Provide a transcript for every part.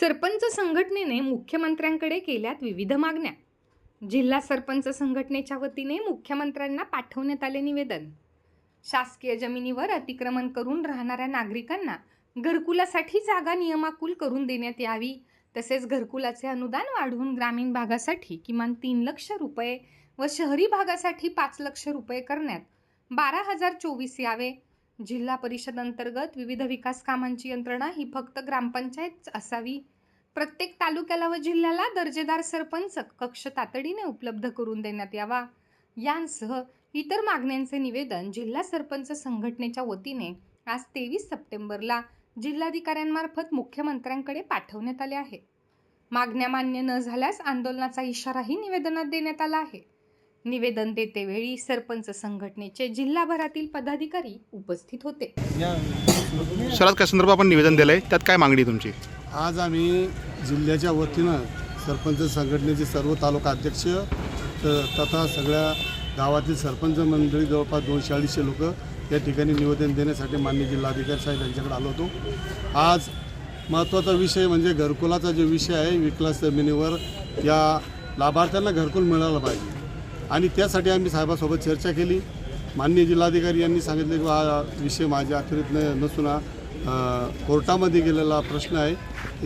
Sarpanch संघटनेने मुख्यमंत्र्यांकडे केल्यात विविध मागण्या. जिल्हा सरपंच संघटनेच्या वतीने मुख्यमंत्र्यांना पाठवण्यात आले निवेदन. शासकीय जमिनीवर अतिक्रमण करून राहणाऱ्या नागरिकांना घरकुलासाठी जागा नियमाकुल करून देण्यात यावी. तसेच घरकुलाचे अनुदान वाढवून ग्रामीण भागासाठी किमान तीन लक्ष रुपये व शहरी भागासाठी पाच लक्ष रुपये करण्यात बारा हजार चोवीस यावे. जिल्हा परिषद अंतर्गत विविध विकास कामांची यंत्रणा ही फक्त ग्रामपंचायत असावी. प्रत्येक तालुक्याला व जिल्ह्याला दर्जेदार सरपंच कक्ष तातडीने उपलब्ध करून देण्यात यावा. यांसह इतर मागण्यांचे निवेदन जिल्हा सरपंच संघटनेच्या वतीने आज तेवीस सप्टेंबरला जिल्हाधिकाऱ्यांमार्फत मुख्यमंत्र्यांकडे पाठवण्यात आले आहे. मागण्या मान्य न झाल्यास आंदोलनाचा इशाराही निवेदनात देण्यात आला आहे. निवेदन देतेवेळी सरपंच संघटनेचे जिल्हाभरातील पदाधिकारी उपस्थित होते. शरद काय संदर्भात आपण निवेदन दिलंय? त्यात काय मागणी आहे तुमची? आज आम्ही जिल्ह्याच्या वतीनं सरपंच संघटनेचे सर्व तालुका अध्यक्ष त- तथा सगळ्या गावातील सरपंच मंडळी जवळपास दोनशे अडीचशे लोक या ठिकाणी निवेदन देण्यासाठी मान्य जिल्हाधिकारी साहेब यांच्याकडे आलो होतो. आज महत्त्वाचा विषय म्हणजे घरकुलाचा जो विषय आहे विकलास जमिनीवर या लाभार्थ्यांना घरकुल मिळालं पाहिजे. आणि त्यासाठी आम्ही साहेबासोबत चर्चा केली. माननीय जिल्हाधिकारी यांनी सांगितले की हा विषय माझ्या अखेरीत न नसून हा कोर्टामध्ये गेलेला प्रश्न आहे.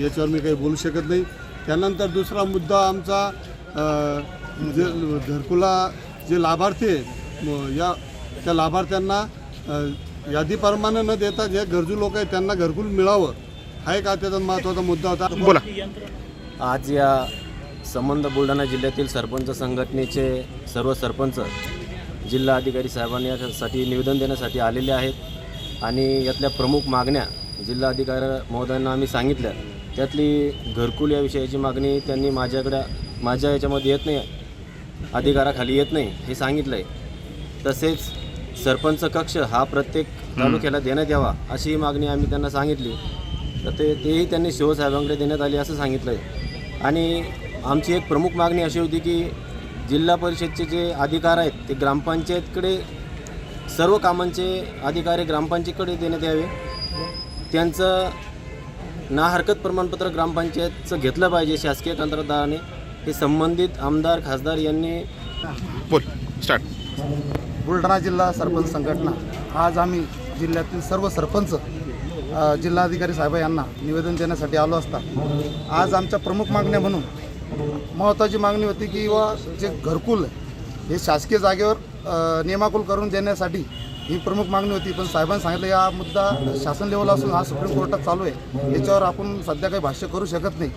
याच्यावर मी काही बोलू शकत नाही. त्यानंतर दुसरा मुद्दा आमचा जे घरकुला जे लाभार्थी आहे या त्या लाभार्थ्यांना यादीप्रमाणे न देता जे गरजू लोक आहेत त्यांना घरकुल मिळावं. हा एक त्याचा महत्त्वाचा मुद्दा होता. बोला. आज या संबंध बुलढाणा जिल्ह्यातील सरपंच संघटनेचे सर्व सरपंच जिल्हा अधिकारी साहेबांनी यासाठी निवेदन देण्यासाठी आलेले आहेत. आणि यातल्या प्रमुख मागण्या जिल्हा अधिकारी महोदयांना आम्ही सांगितल्या. त्यातली घरकुल या विषयाची मागणी त्यांनी माझ्याकडे माझ्या याच्यामध्ये येत नाही. अधिकाराखाली येत नाही हे सांगितलं आहे तसेच सरपंच कक्ष हा प्रत्येक तालुक्याला देण्यात यावा अशी मागणी आम्ही त्यांना सांगितली. तर ते तेही त्यांनी शिवसाहेबांकडे देण्यात आली असं सांगितलं आहे आणि आमची एक प्रमुख मागणी अशी होती की जिल्हा परिषदचे जे अधिकार आहेत ते ग्रामपंचायतकडे सर्व कामांचे अधिकार हे ग्रामपंचायतकडे देण्यात यावे. त्यांचं ना हरकत प्रमाणपत्र ग्रामपंचायतचं घेतलं पाहिजे शासकीय कंत्राटदाराने हे संबंधित आमदार खासदार यांनी बोल स्टार्ट बुलढाणा जिल्हा सरपंच संघटना. आज आम्ही जिल्ह्यातील सर्व सरपंच जिल्हाधिकारी साहेब यांना निवेदन देण्यासाठी आलो असता. आज आमच्या प्रमुख मागण्या म्हणून महत्त्वाची मागणी होती की व जे घरकुल हे शासकीय जागेवर नियमाकुल करून देण्यासाठी ही प्रमुख मागणी होती. पण साहेबांनी सांगितलं हा मुद्दा शासन लेवल असून हा सुप्रीम कोर्टात चालू आहे. याच्यावर आपण सध्या काही भाष्य करू शकत नाही.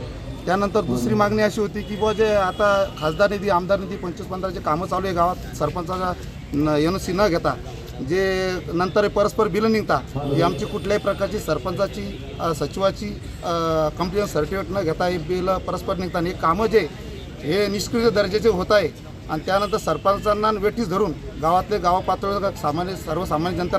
त्यानंतर दुसरी मागणी अशी होती की बुवा जे आता खासदार निधी आमदार निधी पंचवीस पंधराचे कामं चालू आहे गावात. सरपंचाचा एन सी न घेता. जे नंतर हे परस्पर बिलं निघता ही आमची कुठल्याही प्रकारची सरपंचाची सचिवाची कंप्लेन सर्टिफिकेट न घेता हे बिलं परस्पर निघता हे कामं जे हे निष्क्रिय दर्जाचे होत आहे. आणि त्यानंतर सरपंचांना वेठीस धरून गावातले गाव पातळीवर सामान्य सर्वसामान्य जनता